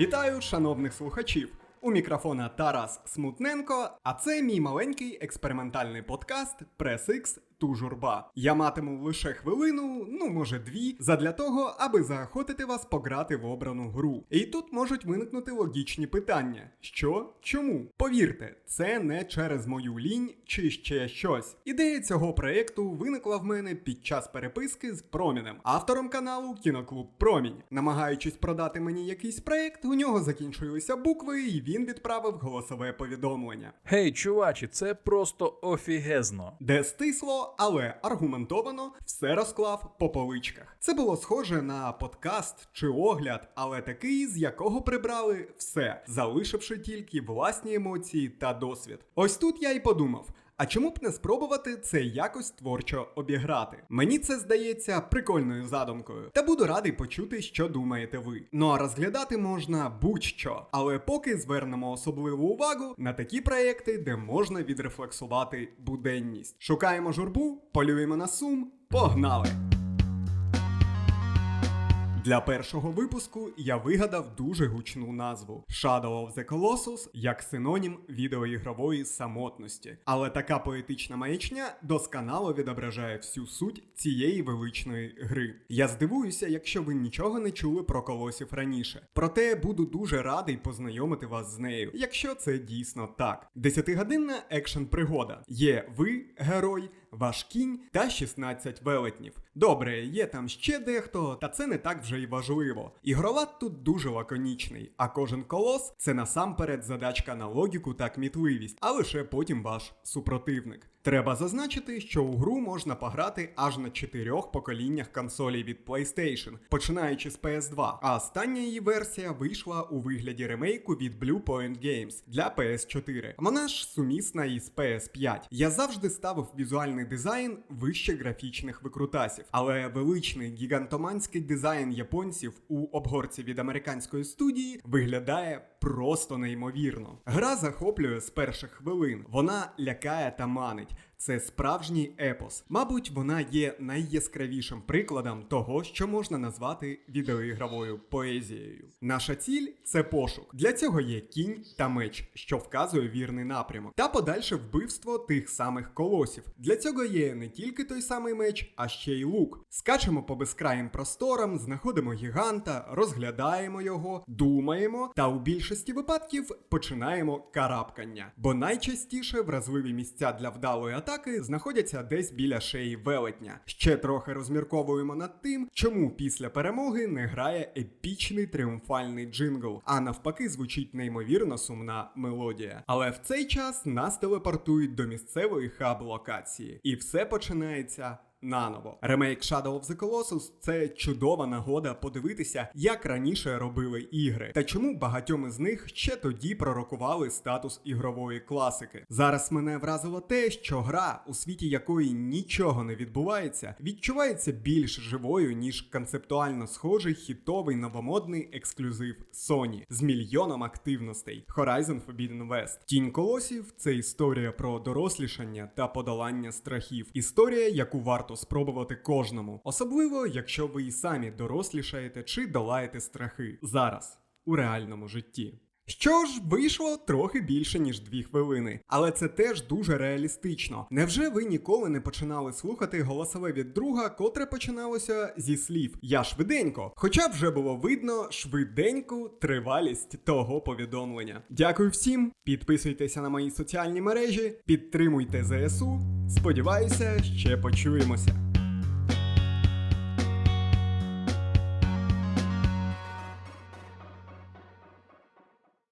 Вітаю, шановних слухачів! У мікрофона Тарас Смутненко, а це мій маленький експериментальний подкаст Прес-Х Ту журба. Я матиму лише хвилину, ну може дві, задля того, аби заохотити вас пограти в обрану гру. І тут можуть виникнути логічні питання: що, чому? Повірте, це не через мою лінь чи ще щось. Ідея цього проєкту виникла в мене під час переписки з Промінем, автором каналу Кіноклуб Промінь. Намагаючись продати мені якийсь проєкт, у нього закінчилися букви, і він відправив голосове повідомлення. Гей, чувачі, це просто офігезно. де стисло, але аргументовано все розклав по поличках. Це було схоже на подкаст чи огляд, але такий, з якого прибрали все, залишивши тільки власні емоції та досвід. Ось тут я й подумав. А чому б не спробувати це якось творчо обіграти? Мені це здається прикольною задумкою, та буду радий почути, що думаєте ви. Ну а розглядати можна будь-що, але поки звернемо особливу увагу на такі проекти, де можна відрефлексувати буденність. Шукаємо журбу, полюємо на сум, погнали! Для першого випуску я вигадав дуже гучну назву Shadow of the Colossus як синонім відеоігрової самотності. Але така поетична маячня досконало відображає всю суть цієї величної гри. Я здивуюся, якщо ви нічого не чули про колосів раніше. Проте буду дуже радий познайомити вас з нею, якщо це дійсно так. Десятигодинна екшн пригода. Є ви, герой, ваш кінь та 16 велетнів. Добре, є там ще дехто, та це не так вже й важливо. Ігролад тут дуже лаконічний, а кожен колос це насамперед задачка на логіку та кмітливість, а лише потім ваш супротивник. Треба зазначити, що у гру можна пограти аж на чотирьох поколіннях консолей від PlayStation, починаючи з PS2, а остання її версія вийшла у вигляді ремейку від Blue Point Games для PS4. Вона ж сумісна із PS5. Я завжди ставив візуальний дизайн вище графічних викрутасів, але величний гігантоманський дизайн японців у обгорці від американської студії виглядає просто неймовірно. Гра захоплює з перших хвилин. Вона лякає та манить. Це справжній епос. Мабуть, вона є найяскравішим прикладом того, що можна назвати відеоігровою поезією. Наша ціль це пошук. Для цього є кінь та меч, що вказує вірний напрямок, та подальше вбивство тих самих колосів. Для цього є не тільки той самий меч, а ще й лук. Скачемо по безкраїм просторам, знаходимо гіганта, розглядаємо його, думаємо, та у більшості випадків починаємо карабкання. Бо найчастіше вразливі місця для вдалої атаки знаходяться десь біля шиї велетня. Ще трохи розмірковуємо над тим, чому після перемоги не грає епічний тріумфальний джингл, а навпаки звучить неймовірно сумна мелодія. Але в цей час нас телепортують до місцевої хаб-локації, і все починається. Наново. Ремейк Shadow of the Colossus – це чудова нагода подивитися, як раніше робили ігри, та чому багатьом із них ще тоді пророкували статус ігрової класики. Зараз мене вразило те, що гра, у світі якої нічого не відбувається, відчувається більш живою, ніж концептуально схожий хітовий новомодний ексклюзив Sony з мільйоном активностей Horizon Forbidden West. Тінь колосів це історія про дорослішання та подолання страхів. Історія, яку варто спробувати кожному, особливо якщо ви і самі дорослішаєте чи долаєте страхи зараз у реальному житті. Що ж, вийшло трохи більше ніж дві хвилини, але це теж дуже реалістично. Невже ви ніколи не починали слухати голосове від друга, котре починалося зі слів Я швиденько? Хоча вже було видно швиденьку тривалість того повідомлення. Дякую всім, підписуйтеся на мої соціальні мережі, підтримуйте ЗСУ. Сподіваюся, ще почуємося.